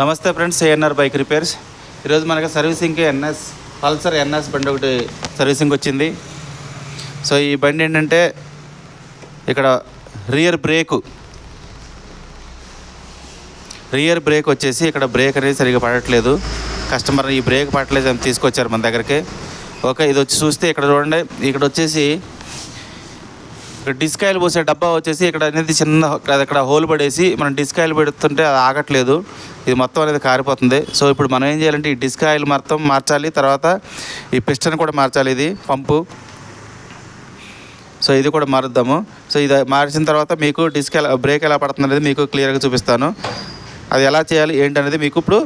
నమస్తే friends ANR bike repairs. ఈరోజు మనకి సర్వీసింగ్కి ఎన్ఎస్ పల్సర్ ఎన్ఎస్ బండి ఒకటి సర్వీసింగ్ వచ్చింది. సో ఈ బండి ఏంటంటే ఇక్కడ రియర్ బ్రేకు రియర్ బ్రేక్ వచ్చేసి ఇక్కడ బ్రేక్ అనేది సరిగ్గా పడట్లేదు. కస్టమర్ ఈ బ్రేక్ పడట్లేదు అని తీసుకొచ్చారు మన దగ్గరికి. ఓకే ఇది వచ్చి చూస్తే ఇక్కడ చూడండి ఇక్కడ వచ్చేసి డిస్కాయిల్ పోసే డబ్బా వచ్చేసి ఇక్కడ అనేది చిన్న ఇక్కడ హోల్ పడేసి మనం డిస్క్ ఆయిల్ పెడుతుంటే అది ఆగట్లేదు. ఇది మొత్తం అనేది కారిపోతుంది. సో ఇప్పుడు మనం ఏం చేయాలంటే ఈ డిస్కాయిల్ మొత్తం మార్చాలి. తర్వాత ఈ పిస్టన్ కూడా మార్చాలి ఇది పంపు. సో ఇది కూడా మారుద్దాము. సో ఇది మార్చిన తర్వాత మీకు డిస్క్ ఎలా బ్రేక్ ఎలా పడుతుంది అనేది మీకు క్లియర్గా చూపిస్తాను. అది ఎలా చేయాలి ఏంటనేది మీకు ఇప్పుడు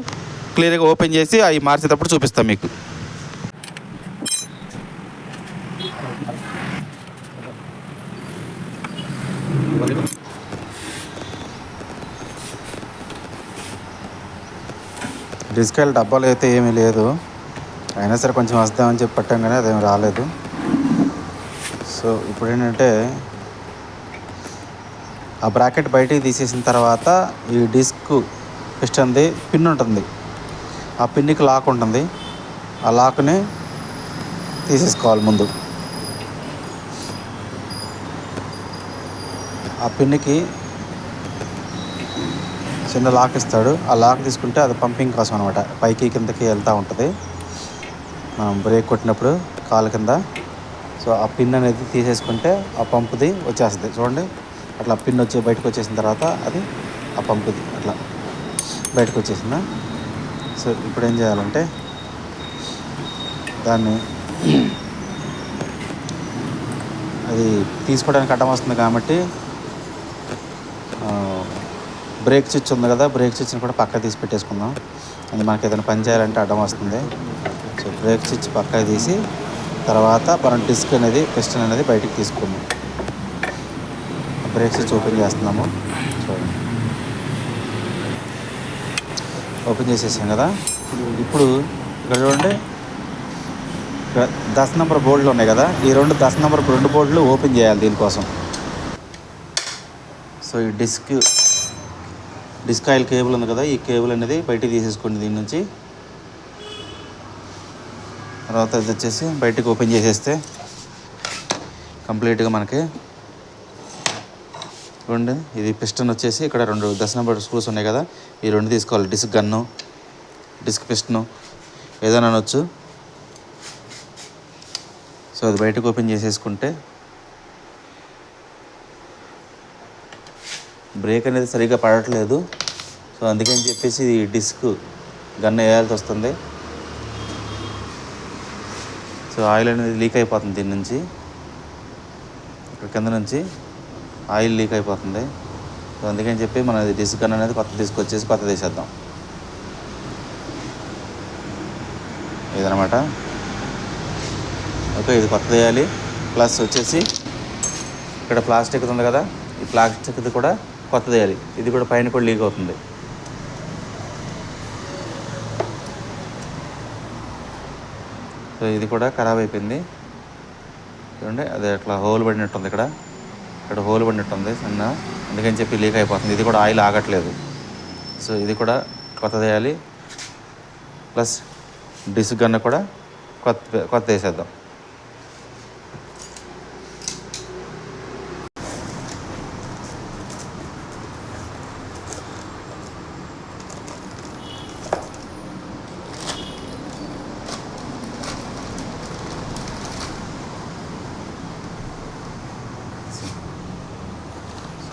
క్లియర్గా ఓపెన్ చేసి అవి మార్చేటప్పుడు చూపిస్తాను మీకు. డిస్క్ డబ్బాలు అయితే ఏమీ లేదు. అయినా సరే కొంచెం వస్తామని చెప్పి పట్టాం కానీ అదేం రాలేదు. సో ఇప్పుడు ఏంటంటే ఆ బ్రాకెట్ బయటికి తీసేసిన తర్వాత ఈ డిస్క్ పిస్టన్ది పిన్ ఉంటుంది. ఆ పిన్నికి లాక్ ఉంటుంది. ఆ లాక్ని తీసేసుకోవాలి ముందు. ఆ పిన్నికి చిన్న లాక్ ఇస్తాడు. ఆ లాక్ తీసుకుంటే అది పంపింగ్ కోసం అనమాట పైకి కిందకి వెళ్తూ ఉంటుంది. మనం బ్రేక్ కొట్టినప్పుడు కాలు కింద. సో ఆ పిన్ అనేది తీసేసుకుంటే ఆ పంపుది వచ్చేస్తుంది. చూడండి. అట్లా పిన్ వచ్చి బయటకు వచ్చేసిన తర్వాత అది ఆ పంపుది. అట్లా బయటకు వచ్చేసిందా? సో ఇప్పుడు ఏం చేయాలంటే దాన్ని అది తీసుకోవడానికి అడ్డం వస్తుంది కాబట్టి బ్రేక్ స్విచ్ ఉంది కదా బ్రేక్ స్విచ్ని కూడా పక్క తీసి పెట్టేసుకుందాం. అది మనకి ఏదైనా పని చేయాలంటే అడ్డం వస్తుంది. సో బ్రేక్ స్విచ్ పక్కకి తీసి తర్వాత మనం డిస్క్ అనేది పిస్టన్ అనేది బయటికి తీసుకుందాం. బ్రేక్ స్విచ్ ఓపెన్ చేస్తున్నాము. చూడండి. ఓపెన్ చేసేసాం కదా. ఇప్పుడు ఇక్కడ చూడండి. ఇక్కడ దశ నెంబర్ బోర్డులు ఉన్నాయి కదా. ఈ రెండు దశ నెంబర్ రెండు బోర్డులు ఓపెన్ చేయాలి దీనికోసం. సో ఈ డిస్క్ డిస్క్ ఆయిల్ కేబుల్ ఉంది కదా ఈ కేబుల్ అనేది బయటికి తీసేసుకోండి దీని నుంచి. తర్వాత ఇది వచ్చేసి బయటికి ఓపెన్ చేసేస్తే కంప్లీట్గా మనకి రెండు ఇది పిస్టన్ వచ్చేసి ఇక్కడ రెండు దశ నెంబర్ స్క్రూస్ ఉన్నాయి కదా ఈ రెండు తీసుకోవాలి. డిస్క్ గన్ను డిస్క్ పిస్టను ఏదైనా అనొచ్చు. సో అది బయటకు ఓపెన్ చేసేసుకుంటే బ్రేక్ అనేది సరిగ్గా పడట్లేదు. సో అందుకని చెప్పేసి ఈ డిస్క్ గన్ వేయాల్సి వస్తుంది. సో ఆయిల్ అనేది లీక్ అయిపోతుంది దీని నుంచి. ఇక్కడ కింద నుంచి ఆయిల్ లీక్ అయిపోతుంది. సో అందుకని చెప్పి మన డిస్క్ గన్ అనేది కొత్త తీసుకొచ్చేసి కొత్త తీసేద్దాం. ఇదనమాట ఓకే ఇది కొత్త వేయాలి ప్లస్ వచ్చేసి ఇక్కడ ప్లాస్టిక్ ఉంది కదా ఈ ప్లాస్టిక్ది కూడా కొత్తది వేయాలి ఇది కూడా పైన కూడా లీక్ అవుతుంది. సో ఇది కూడా ఖరాబ్ అయిపోయింది. చూడండి అది అట్లా హోల్ పడినట్టుంది ఇక్కడ. ఇక్కడ హోల్ పడినట్టుంది చిన్న అందుకని చెప్పి లీక్ అయిపోతుంది. ఇది కూడా ఆయిల్ ఆగట్లేదు. సో ఇది కూడా కొత్త వేయాలి. ప్లస్ డిస్క్ గన్న కూడా కొత్త కొత్త వేసేద్దాం.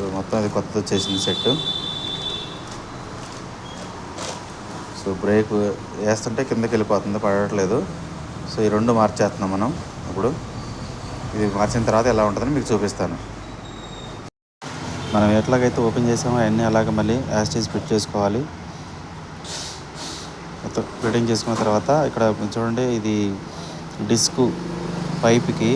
సో మొత్తం అది కొత్త వచ్చేసింది సెట్. సో బ్రేక్ వేస్తుంటే కిందకి వెళ్ళిపోతుంది పడట్లేదు. సో ఈ రెండు మార్చేస్తున్నాం మనం ఇప్పుడు. ఇది మార్చిన తర్వాత ఎలా ఉంటుందని మీకు చూపిస్తాను. మనం ఎట్లాగైతే ఓపెన్ చేసామో అవన్నీ అలాగే మళ్ళీ యాస్టేజ్ ఫిట్ చేసుకోవాలి. మొత్తం ఫిట్టింగ్ చేసుకున్న తర్వాత ఇక్కడ చూడండి ఇది డిస్క్ పైప్కి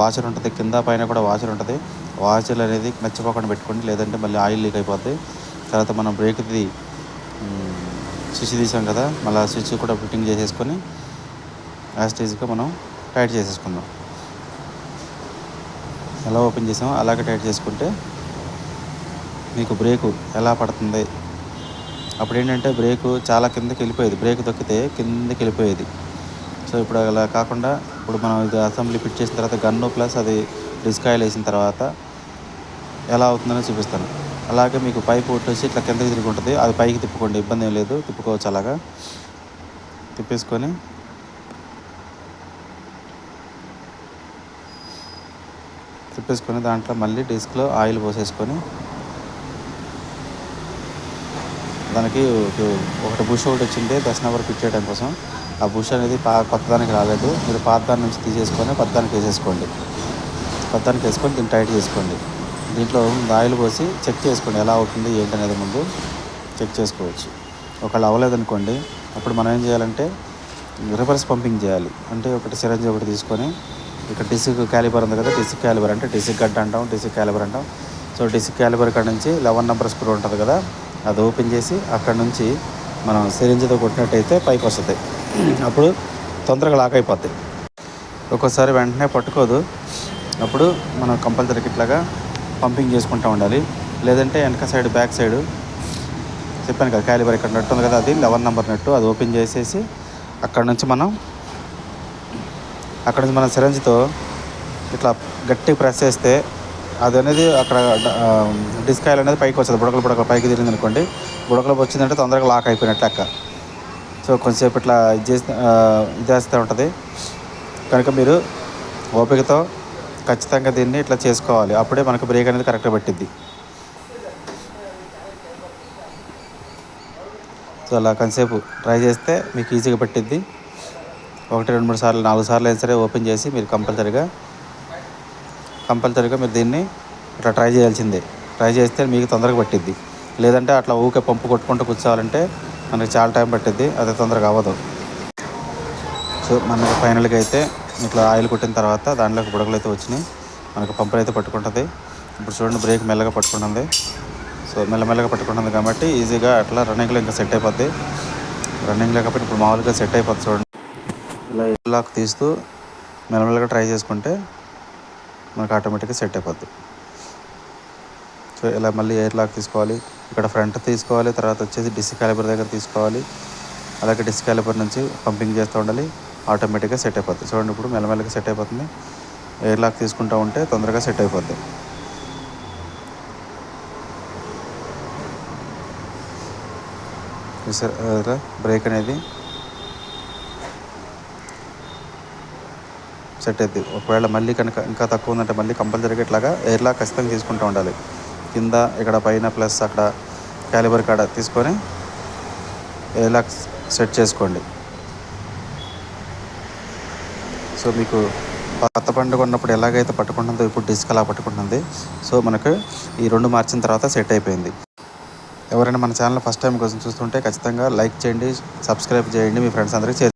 వాషర్ ఉంటుంది కింద పైన కూడా వాషర్ ఉంటుంది. వాచర్ అనేది మర్చిపోకుండా పెట్టుకోండి. లేదంటే మళ్ళీ ఆయిల్ లీక్ అయిపోద్ది. తర్వాత మనం బ్రేక్ది స్విచ్ తీసాం కదా మళ్ళీ స్విచ్ కూడా ఫిట్టింగ్ చేసేసుకొని యాస్టేజ్గా మనం టైట్ చేసేసుకుందాం. ఎలా ఓపెన్ చేసామో అలాగే టైట్ చేసుకుంటే మీకు బ్రేకు ఎలా పడుతుంది? అప్పుడు ఏంటంటే బ్రేకు చాలా కిందకి వెళ్ళిపోయేది. బ్రేక్ తొక్కితే కిందకి వెళ్ళిపోయేది. సో ఇప్పుడు అలా కాకుండా ఇప్పుడు మనం ఇది అసెంబ్లీ ఫిట్ చేసిన తర్వాత గన్ను ప్లస్ అది డిస్క్ ఆయిల్ వేసిన తర్వాత ఎలా అవుతుందని చూపిస్తాను. అలాగే మీకు పైపు వచ్చేసి ఇట్లా కిందకి తిరిగి ఉంటుంది. అది పైకి తిప్పుకోండి ఇబ్బంది ఏం లేదు. తిప్పుకోవచ్చు అలాగా. తిప్పేసుకొని తిప్పేసుకొని దాంట్లో మళ్ళీ డిస్క్లో ఆయిల్ పోసేసుకొని దానికి ఒకటి బుష్ ఒకటి వచ్చింది. దర్శనం వరకు ఫిట్ చేయడం కోసం. ఆ బుష్ అనేది పా కొత్తదానికి రాలేదు. మీరు పాత దాని నుంచి తీసేసుకొని కొత్త దానికి వేసేసుకోండి. కొత్త దానికి వేసుకొని దీన్ని టైట్ చేసుకోండి. దీంట్లో ఆయిల్ పోసి చెక్ చేసుకోండి ఎలా అవుతుంది ఏంటనేది ముందు చెక్ చేసుకోవచ్చు. ఒకళ్ళు అవ్వలేదనుకోండి అప్పుడు మనం ఏం చేయాలంటే రివర్స్ పంపింగ్ చేయాలి. అంటే ఒకటి సిరంజి ఒకటి తీసుకొని ఇక్కడ డిసిక్ క్యాలిబర్ ఉంది కదా డిసిక్ క్యాలిబర్ అంటే డిసిక్ గడ్డ అంటాం డిసిక్ క్యాలిబర్ అంటాం. సో డిసిక్ క్యాలిబర్ కాడ నుంచి లెవెన్ నెంబర్ స్క్రూ ఉంటుంది కదా అది ఓపెన్ చేసి అక్కడ నుంచి మనం సిరింజ్తో కొట్టినట్టయితే పైకి వస్తుంది. అప్పుడు తొందరగా లాక్ అయిపోతాయి ఒక్కోసారి వెంటనే పట్టుకోదు. అప్పుడు మనం కంపల్సరీకి ఇట్లాగా పంపింగ్ చేసుకుంటూ ఉండాలి. లేదంటే వెనక సైడ్ బ్యాక్ సైడ్ చెప్పాను కదా క్యాలిబర్ ఇక్కడ నెట్ ఉంది కదా అది లెవెన్ నెంబర్ నెట్ అది ఓపెన్ చేసేసి అక్కడ నుంచి మనం అక్కడ నుంచి మనం సిరంజితో ఇట్లా గట్టి ప్రెస్ చేస్తే అది అనేది అక్కడ డిస్కాయల్ అనేది పైకి వస్తుంది బుడకలు బుడకలు పైకి తిరిగింది అనుకోండి బుడకలు వచ్చిందంటే తొందరగా లాక్ అయిపోయినట్టు అక్క సో కొంచెంసేపు ఇట్లా ఇది చేస్తే ఉంటుంది. కనుక మీరు ఓపికతో ఖచ్చితంగా దీన్ని ఇట్లా చేసుకోవాలి. అప్పుడే మనకు బ్రేక్ అనేది కరెక్ట్గా పెట్టిద్ది. సో అలా కొంతసేపు ట్రై చేస్తే మీకు ఈజీగా పెట్టిద్ది. ఒకటి రెండు మూడు సార్లు నాలుగు సార్లు అయినా సరే ఓపెన్ చేసి మీరు కంపల్సరీగా కంపల్సరీగా మీరు దీన్ని ఇట్లా ట్రై చేయాల్సిందే. ట్రై చేస్తే మీకు తొందరగా పట్టిద్ది. లేదంటే అట్లా ఊకే పంపు కొట్టుకుంటూ కూర్చోవాలంటే మనకి చాలా టైం పట్టిద్ది. అది తొందరగా అవ్వదు. సో మనకి ఫైనల్గా అయితే ఇట్లా ఆయిల్ కొట్టిన తర్వాత దాంట్లోకి బుడగలు అయితే వచ్చినాయి. మనకు పంపులు అయితే పట్టుకుంటుంది. ఇప్పుడు చూడండి బ్రేక్ మెల్లగా పట్టుకుంటుంది. సో మెల్లమెల్లగా పట్టుకుంటుంది కాబట్టి ఈజీగా అట్లా రన్నింగ్లో ఇంకా సెట్ అయిపోద్ది. రన్నింగ్ లేకపోతే ఇప్పుడు మామూలుగా సెట్ అయిపోద్ది చూడండి. ఇలా లాక్ తీస్తూ మెల్లమెల్లగా ట్రై చేసుకుంటే మనకు ఆటోమేటిక్గా సెట్ అయిపోద్ది. సో ఇలా మళ్ళీ ఎయిర్ లాక్ తీసుకోవాలి. ఇక్కడ ఫ్రంట్ తీసుకోవాలి. తర్వాత వచ్చేసి డిస్క్ క్యాలిబర్ దగ్గర తీసుకోవాలి. అలాగే డిస్క్ క్యాలిబర్ నుంచి పంపింగ్ చేస్తూ ఉండాలి. ఆటోమేటిక్గా సెట్ అయిపోతుంది చూడండి ఇప్పుడు మెల్లమెల్లగా సెట్ అయిపోతుంది. ఎయిర్ లాక్ తీసుకుంటూ ఉంటే తొందరగా సెట్ అయిపోద్ది. బ్రేక్ అనేది సెట్ అయింది ఒకవేళ మళ్ళీ కనుక ఇంకా తక్కువ ఉందంటే మళ్ళీ కంపల్సరీగా ఇట్లాగా ఎయిర్ లాక్ ఖచ్చితంగా తీసుకుంటూ ఉండాలి. కింద ఇక్కడ పైన ప్లస్ అక్కడ క్యాలిబర్ కాడ తీసుకొని ఎయిర్ లాక్ సెట్ చేసుకోండి. సో మీకు పాత పండుగ ఉన్నప్పుడు ఎలాగైతే పట్టుకుంటుందో ఇప్పుడు డిస్క్ అలా పట్టుకుంటుంది. సో మనకు ఈ రెండు మార్చిన తర్వాత సెట్ అయిపోయింది. ఎవరైనా మన ఛానల్ ఫస్ట్ టైం కోసం చూస్తుంటే ఖచ్చితంగా లైక్ చేయండి సబ్స్క్రైబ్ చేయండి మీ ఫ్రెండ్స్ అందరికీ